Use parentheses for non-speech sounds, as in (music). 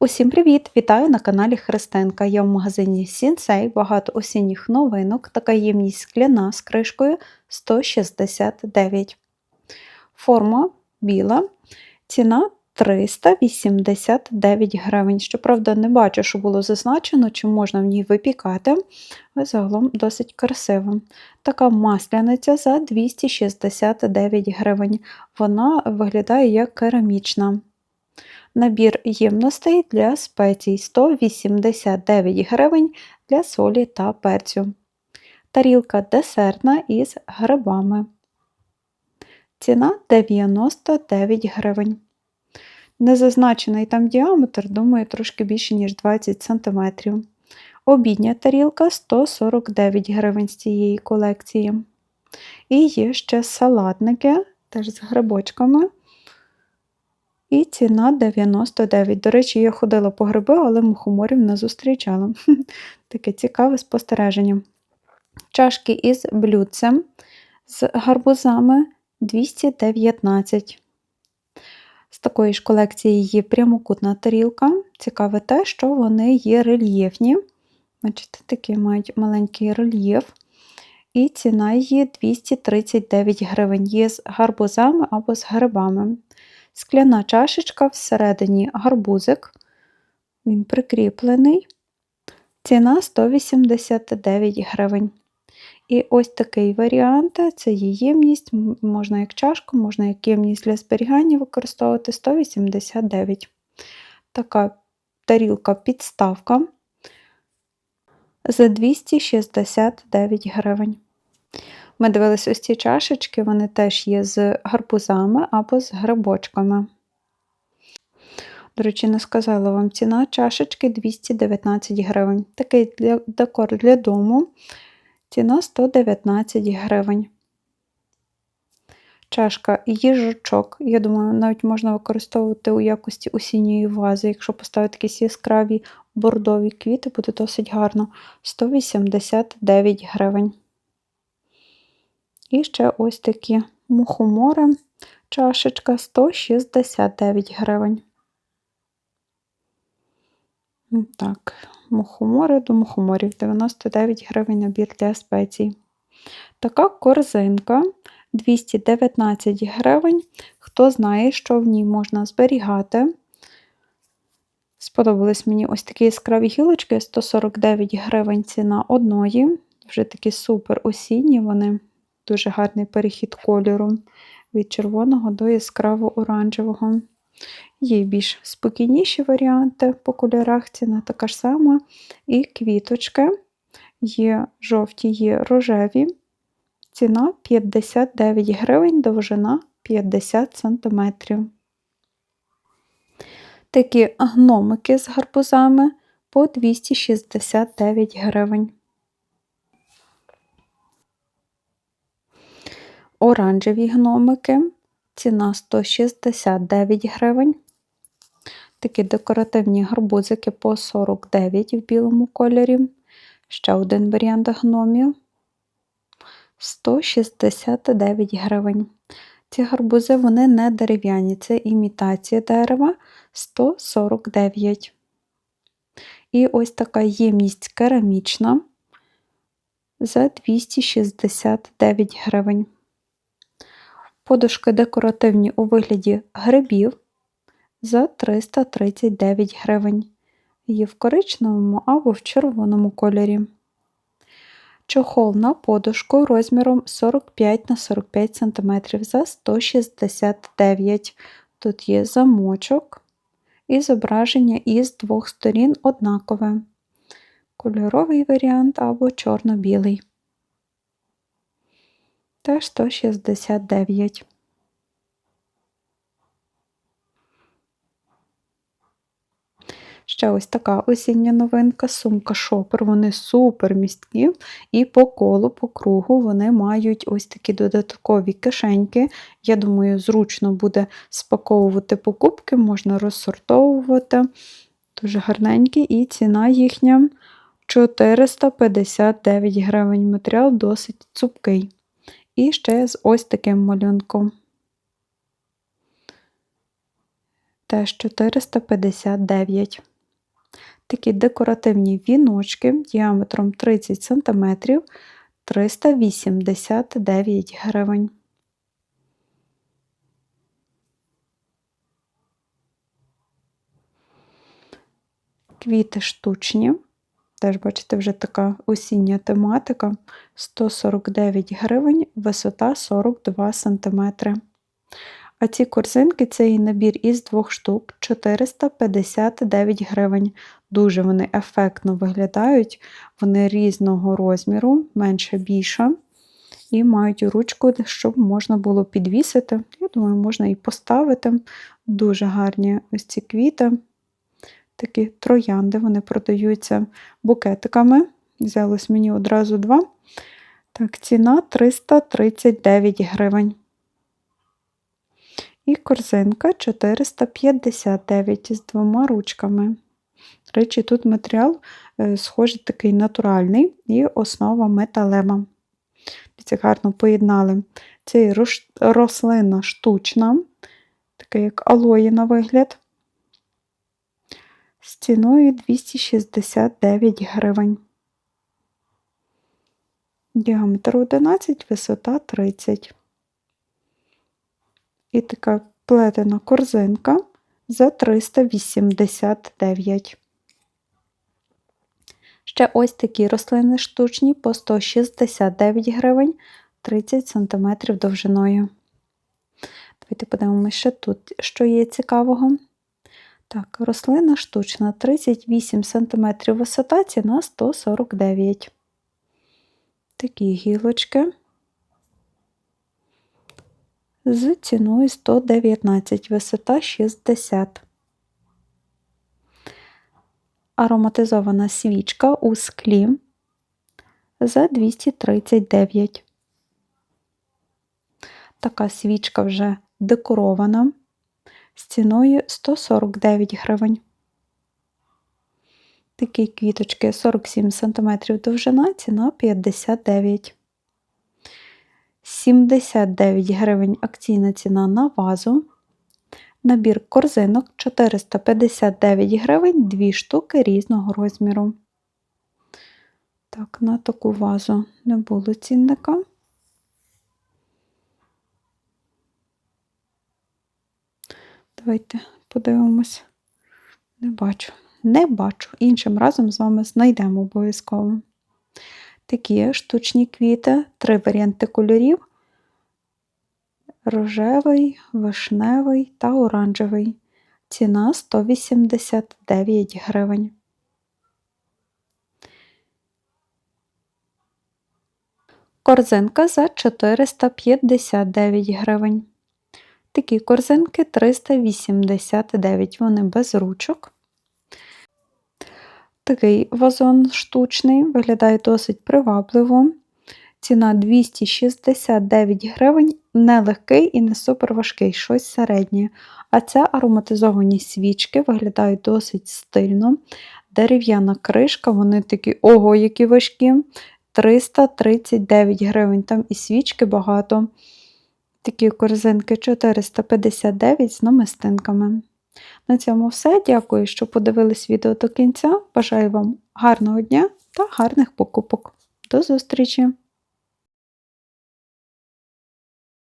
Усім привіт! Вітаю на каналі Христинка. Я в магазині Сінсей, багато осінніх новинок, така ємність скляна з кришкою 169. Форма біла, ціна 389 гривень. Щоправда, не бачу, що було зазначено, чи можна в ній випікати, загалом досить красиво. Така масляниця за 269 гривень. Вона виглядає як керамічна. Набір ємностей для спецій 189 гривень для солі та перцю. Тарілка десертна із грибами. Ціна 99 гривень. Незазначений там діаметр, думаю, трошки більше, ніж 20 см. Обідня тарілка 149 гривень з цієї колекції. І є ще салатники, теж з грибочками. І ціна 99. До речі, я ходила по гриби, але мухоморів не зустрічала. (laughs) Таке цікаве спостереження. Чашки із блюдцем з гарбузами 219. З такої ж колекції є прямокутна тарілка. Цікаве те, що вони є рельєфні. Бачите, такі мають маленький рельєф. І ціна її 239 гривень. Є з гарбузами або з грибами. Скляна чашечка всередині гарбузик. Він прикріплений. Ціна 189 гривень. І ось такий варіант це є ємність, можна як чашку, можна як ємність для зберігання використовувати 189. Така тарілка-підставка за 269 гривень. Ми дивилися ось ці чашечки, вони теж є з гарбузами або з грибочками. До речі, не сказала вам ціна чашечки 219 гривень. Такий для, декор для дому. Ціна 119 гривень. Чашка їжачок. Я думаю, навіть можна використовувати у якості осінньої вази. Якщо поставити якісь яскраві бордові квіти, буде досить гарно. 189 гривень. І ще ось такі мухомори, чашечка 169 гривень. Так, мухомори до мухоморів 99 гривень набір для спецій. Така корзинка 219 гривень. Хто знає, що в ній можна зберігати. Сподобались мені ось такі яскраві гілочки 149 гривень ціна одної. Вже такі супер осінні вони. Дуже гарний перехід кольору від червоного до яскраво оранжевого. Є більш спокійніші варіанти по кольорах, ціна така ж сама. І квіточки є жовті, є рожеві. Ціна 59 гривень, довжина 50 см. Такі гномики з гарбузами по 269 гривень. Оранжеві гномики, ціна 169 гривень. Такі декоративні гарбузики по 49 в білому кольорі. Ще один варіант гномів 169 гривень. Ці гарбузи вони не дерев'яні, це імітація дерева 149. І ось така ємність керамічна за 269 гривень. Подушки декоративні у вигляді грибів за 339 гривень. Є в коричневому або в червоному кольорі. Чохол на подушку розміром 45 на 45 см за 169 Тут є замочок і зображення із двох сторін однакове. Кольоровий варіант або чорно-білий теж 169. Ще ось така осіння новинка, сумка шопер. Вони супер місткі, і по колу, по кругу вони мають ось такі додаткові кишеньки. Я думаю, зручно буде спаковувати покупки, можна розсортовувати. Дуже гарненькі, і ціна їхня 459 гривень. Матеріал досить цупкий. І ще з ось таким малюнком. Теж 459. Такі декоративні віночки діаметром 30 см 389 гривень. Квіти штучні. Теж, бачите, вже така осіння тематика. 149 гривень, висота 42 см. А ці корзинки це і набір із двох штук 459 гривень. Дуже вони ефектно виглядають, вони різного розміру, менше більше. І мають ручку, щоб можна було підвісити. Я думаю, можна і поставити. Дуже гарні ось ці квіти. Такі троянди, вони продаються букетиками. Взялось мені одразу два. Так, ціна 339 гривень. І корзинка 459 з двома ручками. До речі, тут матеріал е, схожий такий натуральний і основа металева. Це гарно поєднали. Це рослина штучна, така як алої на вигляд, з ціною 269 гривень. Діаметр 11, висота 30. І така плетена корзинка за 389. Ще ось такі рослини штучні по 169 гривень 30 см довжиною. Давайте подивимося ще тут, що є цікавого. Так, рослина штучна 38 см висота, ціна 149. Такі гілочки з ціною 119, висота 60. Ароматизована свічка у склі за 239. Така свічка вже декорована з ціною 149 гривень. Такі квіточки 47 см довжина, ціна 59. 79 гривень акційна ціна на вазу. Набір корзинок 459 гривень, 2 штуки різного розміру. Так, на таку вазу не було цінника. Давайте подивимось. Не бачу, не бачу. Іншим разом з вами знайдемо обов'язково. Такі штучні квіти, три варіанти кольорів: рожевий, вишневий та оранжевий. Ціна 189 гривень. Корзинка за 459 гривень. Такі корзинки 389, вони без ручок. Такий вазон штучний, виглядає досить привабливо. Ціна 269 гривень, не легкий і не суперважкий, щось середнє. А це ароматизовані свічки, виглядають досить стильно. Дерев'яна кришка, вони такі, ого, які важкі. 339 гривень, там і свічки багато. Такі корзинки 459 з намистинками. На цьому все. Дякую, що подивились відео до кінця. Бажаю вам гарного дня та гарних покупок. До зустрічі!